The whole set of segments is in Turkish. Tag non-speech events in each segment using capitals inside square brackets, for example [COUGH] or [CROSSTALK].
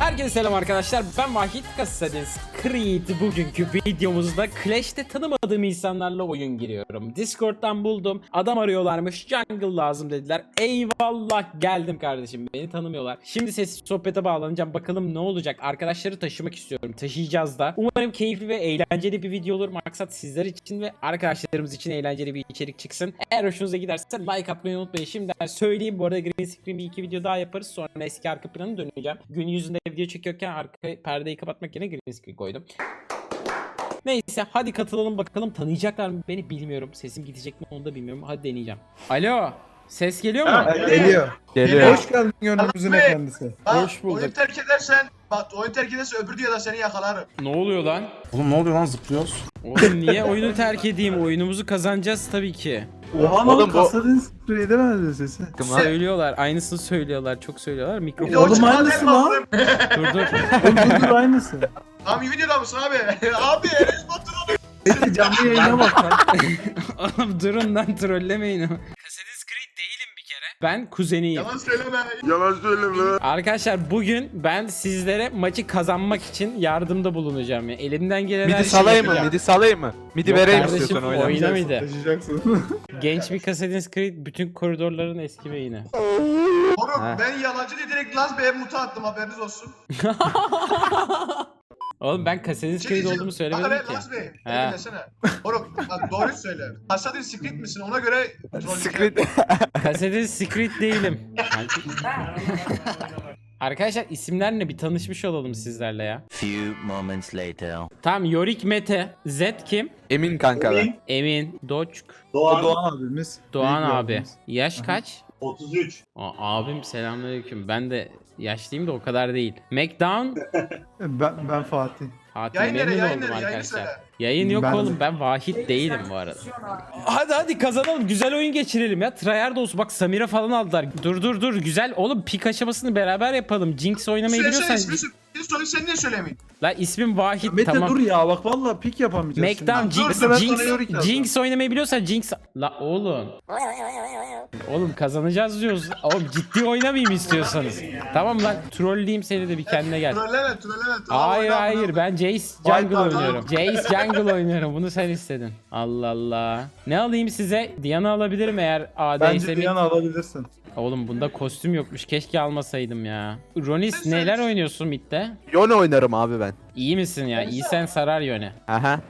Herkese selam arkadaşlar. Ben Vahit Kasadins Creed. Bugünkü videomuzda Clash'te tanımadığım insanlarla oyun giriyorum. Discord'dan buldum. Adam arıyorlarmış. Jungle lazım dediler. Eyvallah geldim kardeşim. Beni tanımıyorlar. Şimdi sessiz sohbete bağlanacağım. Bakalım ne olacak. Arkadaşları taşımak istiyorum. Taşıyacağız da. Umarım keyifli ve eğlenceli bir video olur. Maksat sizler için ve arkadaşlarımız için eğlenceli bir içerik çıksın. Eğer hoşunuza giderse like atmayı unutmayın. Şimdiden söyleyeyim. Bu arada green screen bir iki video daha yaparız. Sonra eski arka planı döneceğim. Gün yüzünde video çekiyorken arka perdeyi kapatmak yerine green screen koydum. Neyse hadi katılalım bakalım tanıyacaklar mı beni bilmiyorum. Sesim gidecek mi onu da bilmiyorum. Hadi deneyeceğim. Alo. Ses geliyor mu? Geliyor. Geliyor. Hoş geldin gönlümüzün Ahmet. efendisi. Ha, Hoş bulduk. Oyun terk edersen, bak oyun terk edersen öbür dünyada seni yakalarım. Ne oluyor lan? Oğlum ne oluyor lan zıplıyoruz? Oğlum niye oyunu terk edeyim? Oyunumuzu kazanacağız tabii ki. Oha Oğlum lan bu- kasadın sprey edemez sesi. Söylüyorlar. Aynısını söylüyorlar. Çok söylüyorlar. Bir Mikrofon. de o Oğlum çıkan aynısı en lan. dur dur. Oğlum dur dur aynısı. Abi videoda mısın abi? [LAUGHS] abi Enes Batur oluyor. Neyse canlı yayına bak lan. [LAUGHS] Oğlum durun lan trollemeyin. Assassin's Creed değilim bir kere. Ben kuzeniyim. Yalan söyleme. Yalan söyleme. Arkadaşlar bugün ben sizlere maçı kazanmak için yardımda bulunacağım. ya. Elimden gelen her Midi şeyi salayım mı? yapacağım. Midi salayım mı? Midi Yok vereyim kardeşim, istiyorsan oyna. oyna. mıydı? Taşıyacaksın. [LAUGHS] Genç bir Assassin's Creed bütün koridorların eski beyni. Oğlum Ha. ben yalancı diye direkt Laz Bey'e muta attım haberiniz olsun. [LAUGHS] Oğlum ben Assassin's Creed olduğumu söylemedim ki. Laz Bey. He. Desene. Oğlum bak doğruyu söyle. Hasadin Secret misin ona göre Secret. [LAUGHS] Assassin's Creed değilim. Arkadaşlar isimler ne? Bir tanışmış olalım sizlerle ya. Few moments later. Tamam Yorik Mete. Z kim? Emin kanka ben. Emin. Doçk. Doğan, Doğan abimiz. Doğan abi. Yaş kaç? 33. Aa, abim selamünaleyküm. Ben de yaşlıyım da o kadar değil. Macdown. Ben, ben Fatih. Fatih Yayın memnun yayın oldum nere yayını arkadaşlar. söyle. Yayın yok Ben- oğlum ben Vahit değilim bu arada. Hadi hadi kazanalım güzel oyun geçirelim ya. Tryhard olsun bak Samira falan aldılar. Dur dur dur güzel oğlum pik aşamasını beraber yapalım. Jinx oynamayı Söyle söyle biliyorsan. İsmini söyle. Sen niye söylemeyin? La ismim Vahit Mete tamam. dur ya bak valla pik yapamayacağız şimdi. Jinx, ben Jinx, sana Yorick yazdım. Jinx oynamayı biliyorsan Jinx... La oğlum. Oğlum kazanacağız diyoruz. Oğlum ciddi oynamayayım istiyorsanız. Tamam lan trolleyeyim seni de bir kendine gel. Trolleme trolleme. trolleme, Hayır oyna, hayır oyna. ben Jace Jungle oynuyorum. Jace Jungle oynuyorum. Bunu sen istedin. Allah Allah. Ne alayım size? Diana alabilirim eğer AD'yse. Bence bir- Diana alabilirsin. Oğlum bunda kostüm yokmuş. Keşke almasaydım ya. Ronis neler oynuyorsun midde? Yone oynarım abi ben. İyi misin ya? İyisen sarar yöne. Aha.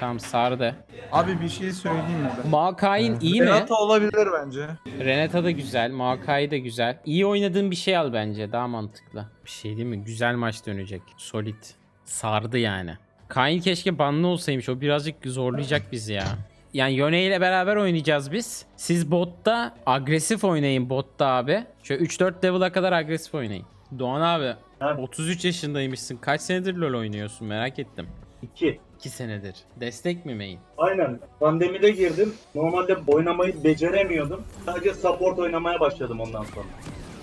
Tamam sardı. Abi bir şey söyleyeyim mi ben? Maokain iyi mi? Renata olabilir bence. Renata da güzel. Maokai da güzel. İyi oynadığın bir şey al bence. Daha mantıklı. Bir şey değil mi? Güzel maç dönecek. Solid. Sardı yani. Kain keşke banlı olsaymış. O birazcık zorlayacak bizi ya. Yani Yone ile beraber oynayacağız biz. Siz botta agresif oynayın botta abi. Şöyle 3-4 level'a kadar agresif oynayın. Doğan abi 33 yaşındaymışsın. Kaç senedir LoL oynuyorsun merak ettim. 2. 2 senedir. Destek mi main? Aynen. Pandemide girdim. Normalde oynamayı beceremiyordum. Sadece support oynamaya başladım ondan sonra.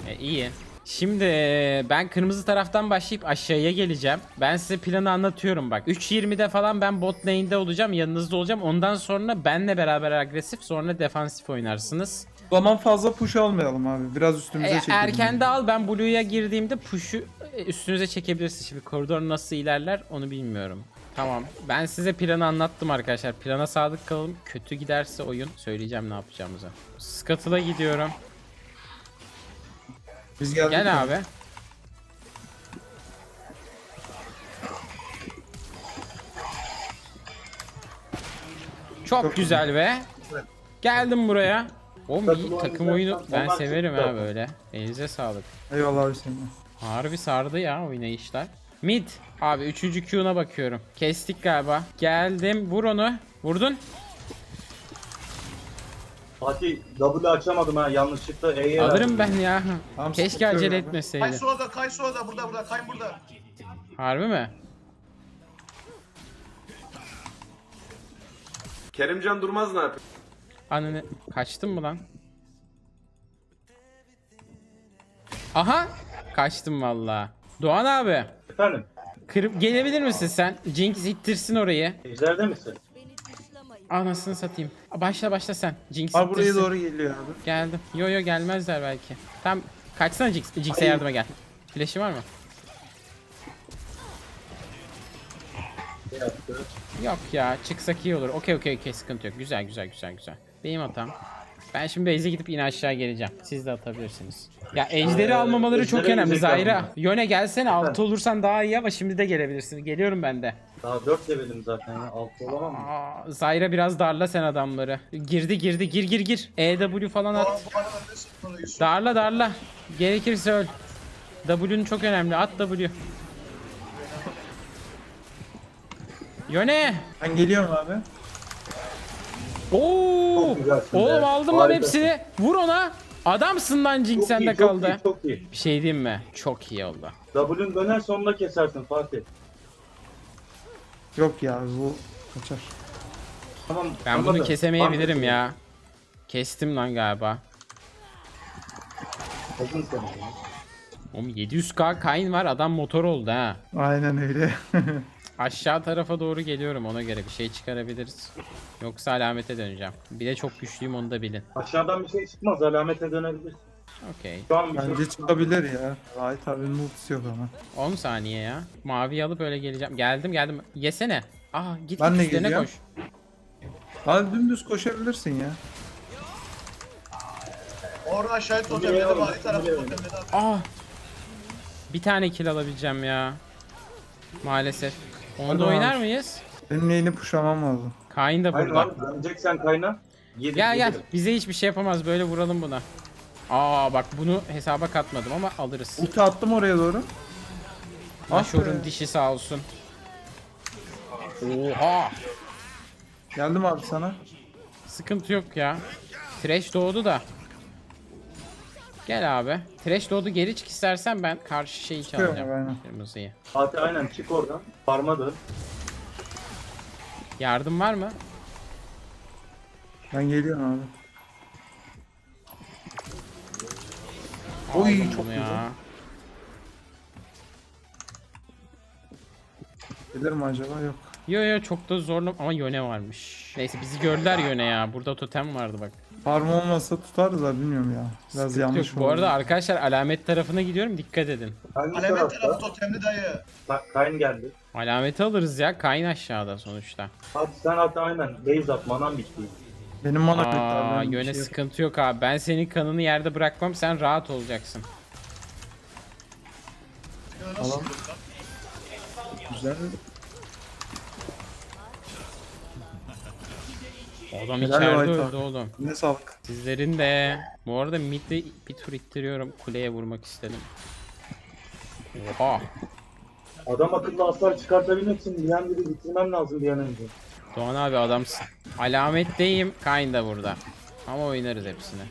E, iyi. Şimdi e, ben kırmızı taraftan başlayıp aşağıya geleceğim. Ben size planı anlatıyorum bak. 3.20'de falan ben bot lane'de olacağım. Yanınızda olacağım. Ondan sonra benle beraber agresif sonra defansif oynarsınız. O zaman fazla push almayalım abi. Biraz üstümüze E, çekelim. erken de al ben Blue'ya girdiğimde push'u üstünüze çekebilirsin. Şimdi koridor nasıl ilerler onu bilmiyorum. Tamam. Ben size planı anlattım arkadaşlar. Plana sadık kalın. Kötü giderse oyun söyleyeceğim ne yapacağımızı. Scuttle'a gidiyorum. Biz geldik. Gel ya. abi. Çok, Çok güzel be. Geldim buraya. Oğlum iyi Takım oyunu ben severim ha böyle. Elinize sağlık. Eyvallah abi senin. Harbi sardı ya oynayışlar. Mid. Abi 3. Q'na bakıyorum. Kestik galiba. Geldim. Vur onu. Vurdun. Fatih W açamadım ha yanlışlıkla E'ye Alırım ben ya. Tamam, Keşke yok acele abi. etmeseydi. Kay da kay sola da burada burada kay burada. Harbi mi? Kerimcan Durmaz ne yapıyor? Ananı kaçtın mı lan? Aha! Kaçtım valla. Doğan abi. Efendim? Kırıp gelebilir misin sen? Jinx ittirsin orayı. Ejder'de misin? Anasını satayım. Başla başla sen. Jinx Abi buraya doğru geliyor abi. Geldim. Yo yo gelmezler belki. Tam kaçsana Jinx. Jinx'e yardıma gel. Flash'i var mı? Yok ya çıksak iyi olur. Okey okey okey sıkıntı yok. Güzel güzel güzel güzel. Benim hatam. Ben şimdi base'e gidip yine aşağı geleceğim. Siz de atabilirsiniz. Ya ejderi almamaları çok ejderi önemli Zahira. bunlar. Yöne gelsene altı olursan daha iyi ama şimdi de gelebilirsin. Geliyorum ben de. Daha 4 levelim zaten ya. 6 olamam mı? Aa, biraz darla sen adamları. Girdi girdi gir gir gir. EW falan at. bu arada öndesin sonra Yusuf. Darla darla. Gerekirse öl. W'nun çok önemli. At W. Yöne. Ben geliyorum abi. Oo! Oğlum aldım lan Harikasın. hepsini. Vur ona. Adamsın lan Jink Çok sende iyi, çok kaldı. iyi, Çok iyi. Bir şey diyeyim mi? Çok iyi oldu. W'ün döner sonunda kesersin Fatih. Yok ya bu kaçar. Tamam. Ben anladım. bunu kesemeyebilirim Anladım. ya. Kestim lan galiba. Aldın sen onu. Oğlum 700k kayn var adam motor oldu ha. Aynen öyle. [LAUGHS] Aşağı tarafa doğru geliyorum ona göre bir şey çıkarabiliriz. Yoksa alamete döneceğim. Bir de çok güçlüyüm onu da bilin. Aşağıdan bir şey çıkmaz. Alamete dönebilirsin. Okey. Şu an bir şey Bence çıkabilir ya. Ait abinin ultisi yok ama. 10 saniye ya. Mavi alıp öyle geleceğim. Geldim geldim. Yesene. Aa git Ben de üstlerine geleceğim. koş. Abi dümdüz koşabilirsin ya. Orada aşağıya totemledi. Bari tarafı totemledi. Aa. Bir tane kill alabileceğim ya. Maalesef. Onu da Pardon oynar mıyız? Benim neyini puşlamam lazım. Kayn da Hayır burada. abi döneceksen kayna. Yedir, Gel gel. Bize hiçbir şey yapamaz. Böyle vuralım buna. Aa bak bunu hesaba katmadım ama alırız. Ulti attım oraya doğru. Ah Aşor'un be. dişi sağ olsun. Oha. Geldim abi sana. Sıkıntı yok ya. Trash doğdu da. Gel abi. Trash doğdu geri çık istersen ben karşı şeyi Çıkıyorum çalacağım. aynen. Kırmızıyı. Fatih aynen çık oradan. Parma dön. Yardım var mı? Ben geliyorum abi. Oy, Aldım çok bunu güzel. Gelir mi acaba? Yok. Yo yo çok da zorlu ama yöne varmış. Neyse bizi gördüler yöne ya. Burada totem vardı bak. Farm olmasa tutarız da bilmiyorum ya. Biraz Sıkıntı yanlış yok. Bu oldu. arada arkadaşlar alamet tarafına gidiyorum dikkat edin. Hangi Alemet tarafı tarafta? totemli dayı. Ka- Kayn geldi. Alameti alırız ya. Kayn aşağıda sonuçta. Fatih sen hatta aynen. Base at manan bitti. Benim mana Aa, abi. bir yöne şey sıkıntı yok abi. Ben senin kanını yerde bırakmam. Sen rahat olacaksın. Güzel. Adam Helal içeride White öldü abi. oğlum. Yine sağlık. Sizlerin de. Bu arada mid'i bir tur ittiriyorum. Kuleye vurmak istedim. Oha. Adam akıllı hasar çıkartabilmek için biri bitirmem lazım bir an önce. Doğan abi adamsın. Alametteyim. Kayn da burada. Ama oynarız hepsini.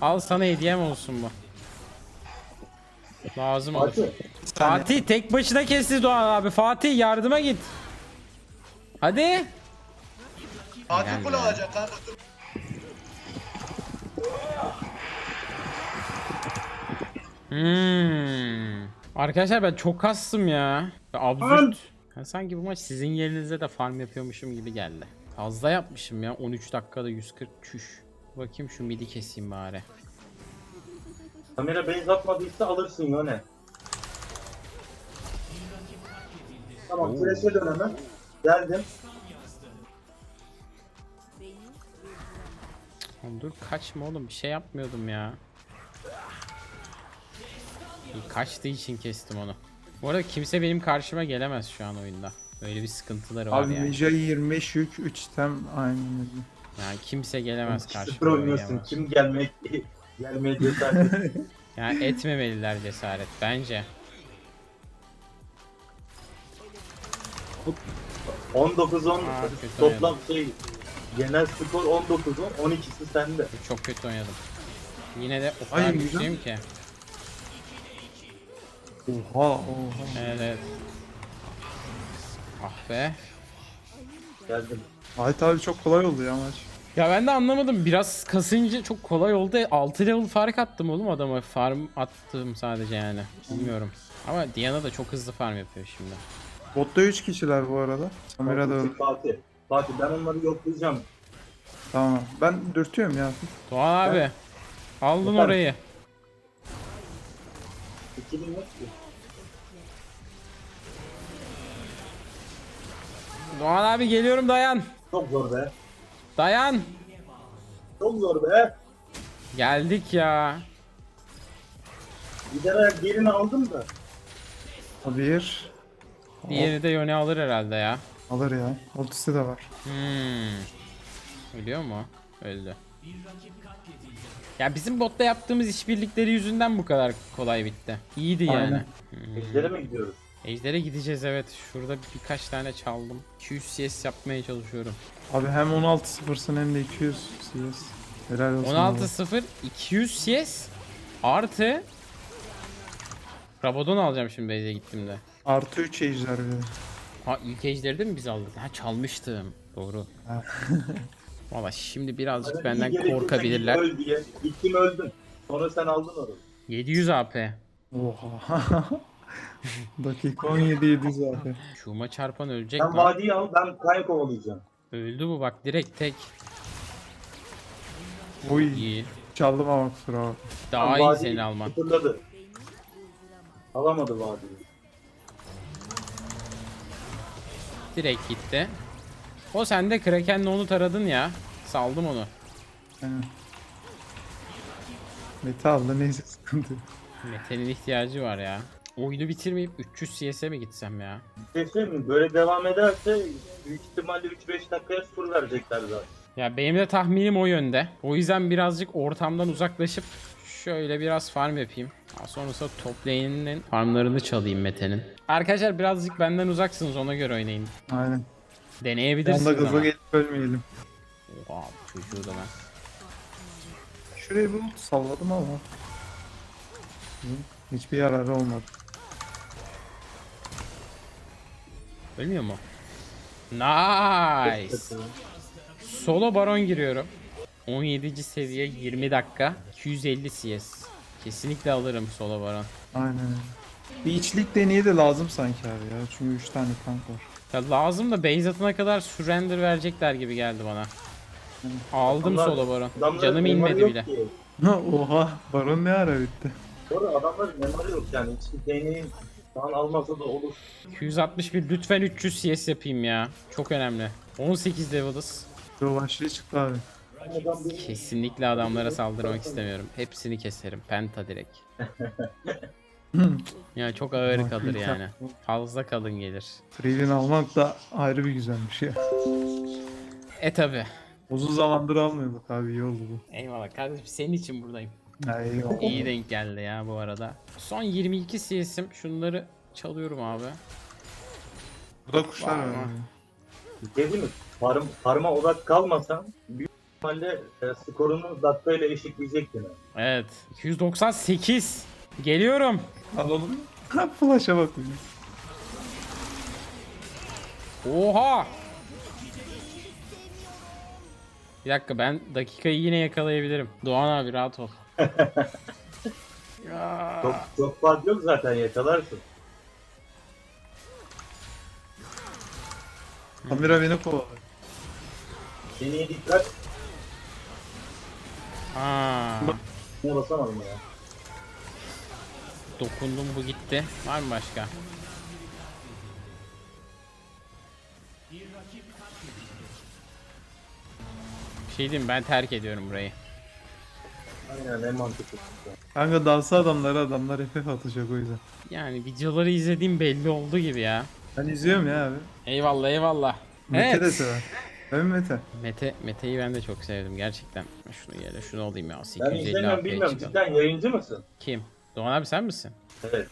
Al sana hediyem olsun bu. Lazım olur. Fatih. Fatih tek başına kesti Doğan abi. Fatih yardıma git. Hadi. Fatih kul be. alacak kanka dur. Hmm. Arkadaşlar ben çok kastım ya. Ya Absürt. Sanki bu maç sizin yerinizde de farm yapıyormuşum gibi geldi. Fazla yapmışım ya. 13 dakikada 140 çüş. Bakayım şu midi keseyim bari. Kamera base atmadıysa alırsın yöne. Tamam flash'e dön hemen. Geldim. Oğlum dur kaçma oğlum bir şey yapmıyordum ya. İyi, Kaçtığı için kestim onu. Bu arada kimse benim karşıma gelemez şu an oyunda. Öyle bir sıkıntıları var Abi yani. Ninja 25 yük 3 tem öyle. Yani kimse gelemez Sıfır karşıma. oynuyorsun. oynayamaz. Kim gelmek gelmeye cesaret. [LAUGHS] Yani etmemeliler cesaret bence. 19-10 Aa, kötü toplam şey genel skor 19-10 12'si sende. Çok kötü oynadım. Yine de o Ay, kadar güzel. güçlüyüm ki. Oha oha. Evet. Ah be. Geldim. Ait abi çok kolay oldu ya maç. Ya ben de anlamadım. Biraz kasınca çok kolay oldu. 6 level fark attım oğlum adama. Farm attım sadece yani. Bilmiyorum. Ama Diana da çok hızlı farm yapıyor şimdi. Botta 3 kişiler bu arada. Samira da öldü. Fatih. Fatih ben onları yoklayacağım. Tamam. Ben dürtüyorum ya. Doğan abi. Aldın Efendim? orayı. 2000 yok ki. Doğan abi geliyorum dayan. Çok zor be. Dayan. Çok zor be. Geldik ya. Giderek birini aldım da. Bir. Diğeri de yöne alır herhalde ya. Alır ya. Ultisi de var. Hmm. Ölüyor mu? Öldü. Ya bizim botta yaptığımız işbirlikleri yüzünden bu kadar kolay bitti. İyiydi yani. Aynen. Ejder'e mi gidiyoruz? Ejder'e gideceğiz evet. Şurada birkaç tane çaldım. 200 CS yapmaya çalışıyorum. Abi hem 16-0'sın hem de 200 CS. Helal olsun. abi. 16-0 200 CS artı Rabadon alacağım şimdi base'e gittiğimde. Artı 3 ejder. Ha ilk ejderi de mi biz aldık? Ha çalmıştım. Doğru. Ha. [LAUGHS] Valla şimdi birazcık Hani benden korkabilirler. Öl diye. Gittim öldüm. Sonra sen aldın onu. 700 AP. Oha. [LAUGHS] Dakika 17 7 zaten. Şuma çarpan ölecek Sen mi? vadiyi al ben kayıp kovalayacağım. Öldü bu bak direkt tek. Oy. İyi. Çaldım ama kusura bakma. Daha Sen iyi vadiyi seni alman. Sıfırladı. Alamadı vadiyi. Direkt gitti. O sende Kraken'le onu taradın ya. Saldım onu. Mete aldı neyse sıkıntı. yok. Mete'nin ihtiyacı var ya. Oyunu bitirmeyip 300 CS'e mi gitsem ya? Şey söyleyeyim mi? Böyle devam ederse büyük ihtimalle 3-5 dakikaya sıfır verecekler zaten. Ya benim de tahminim o yönde. O yüzden birazcık ortamdan uzaklaşıp şöyle biraz farm yapayım. Daha sonrasında top lane'inin farmlarını çalayım Mete'nin. Arkadaşlar birazcık benden uzaksınız ona göre oynayın. Aynen. Deneyebilirsiniz de gaza ama. gelip ölmeyelim. Oha bu çocuğu da ben. Şuraya bir salladım ama. Hiçbir yararı olmadı. Ölmüyor mu? Nice. Solo baron giriyorum. 17. seviye 20 dakika 250 CS. Kesinlikle alırım solo baron. Aynen. Bir içlik deneye de lazım sanki abi ya. Çünkü 3 tane tank var. Ya lazım da base atına kadar surrender verecekler gibi geldi bana. Aldım Adamlar- solo baron. Adamların Canım inmedi yok bile. ki. [LAUGHS] Oha. Baron ne ara bitti. Doğru adamların memory yok yani. Hiçbir deneyin şu an almasa da olur. 261 lütfen 300 CS yapayım ya. Çok önemli. 18 level'ız. Yo başlığı çıktı abi. Adam bir Kesinlikle adamlara saldırmak istemiyorum. Hepsini keserim. Penta direkt. [LAUGHS] ya çok ağır Bak, kalır yani. Fazla kalın gelir. Free'nin almak da ayrı bir güzelmiş ya. E tabi. Uzun zamandır almıyorduk abi iyi oldu bu. Eyvallah kardeşim senin için buradayım. Eyvallah. İyi denk geldi ya bu arada. Son 22 CS'im. Şunları çalıyorum abi. Burada kuşlar var. Mı? abi. Dedi mi? Farm, farma odak kalmasan büyük ihtimalle e, skorunu dakikayla eşitleyecek yine. Evet. 298. Geliyorum. Alalım. Ha flash'a bak. Oha. Bir dakika ben dakikayı yine yakalayabilirim. Doğan abi rahat ol. [LAUGHS] Ya. Çok, çok fark yok zaten yakalarsın. Kamera beni kovaladı. Seneye dikkat. Ha. Ne basamadım ya. Dokundum bu gitti. Var mı başka? Bir şey diyeyim ben terk ediyorum burayı. Aynen en mantıklı. Kanka dansa adamları adamlar FF atacak o yüzden. Yani videoları izlediğim belli oldu gibi ya. Ben izliyorum ya abi. Eyvallah eyvallah. Mete de Evet. sever. Değil mi Mete? Mete, Mete'yi ben de çok sevdim gerçekten. Şunu yere şunu alayım ya. Ben 850 izlemiyorum AP'ye bilmiyorum. çıkalım. Cidden yayıncı mısın? Kim? Doğan abi sen misin? Evet.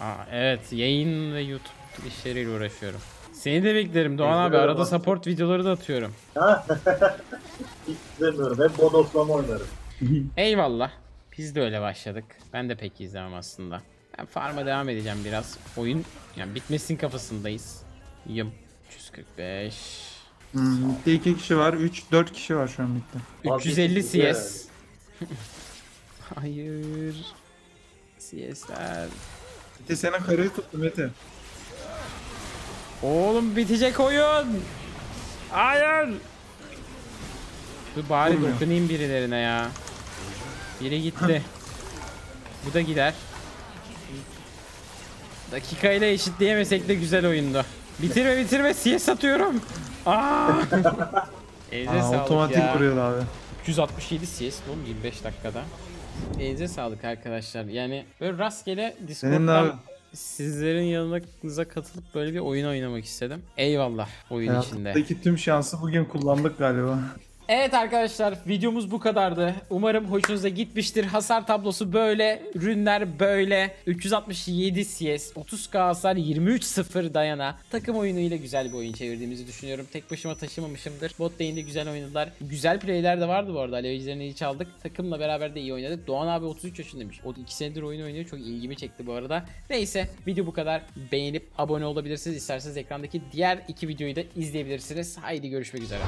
Aa, evet yayın ve YouTube işleriyle uğraşıyorum. Seni de beklerim Doğan abi. Arada support videoları da atıyorum. [LAUGHS] Hiç izlemiyorum. Hep bodoslama oynarım. [LAUGHS] Eyvallah. Biz de öyle başladık. Ben de pek izlemem aslında. Ben farm'a devam edeceğim biraz. Oyun yani bitmesin kafasındayız. Yım. 345. Hmm, Mid'de 2 kişi var. 3 4 kişi var şu an mid'de. 350 Vazgeçildi CS. Hayır. CS'ler. Mete senin karıyı tuttu Mete. Oğlum bitecek oyun. Hayır. Dur bari Olmuyor. dokunayım birilerine ya. Biri gitti. Bu da gider. Dakikayla eşitleyemesek de güzel oyundu. Bitirme bitirme CS atıyorum. Aa. [LAUGHS] Elinize Aa, sağlık otomatik ya. vuruyor abi. 267 CS oğlum 25 dakikada. Elinize sağlık arkadaşlar. Yani böyle rastgele Discord'dan sizlerin yanınıza katılıp böyle bir oyun oynamak istedim. Eyvallah oyun içinde. Hayatımdaki tüm şansı bugün kullandık galiba. Evet arkadaşlar videomuz bu kadardı. Umarım hoşunuza gitmiştir. Hasar tablosu böyle, ürünler böyle. 367 CS, 30k hasar, 23-0 dayana. Takım oyunuyla güzel bir oyun çevirdiğimizi düşünüyorum. Tek başıma taşımamışımdır. Bot lane'de güzel oynadılar. Güzel playler de vardı bu arada. Alevcilerini iyi çaldık. Takımla beraber de iyi oynadık. Doğan abi 33 yaşındaymış. O 2 senedir oyun oynuyor. Çok ilgimi çekti bu arada. Neyse video bu kadar. Beğenip abone olabilirsiniz. İsterseniz ekrandaki diğer iki videoyu da izleyebilirsiniz. Haydi görüşmek üzere.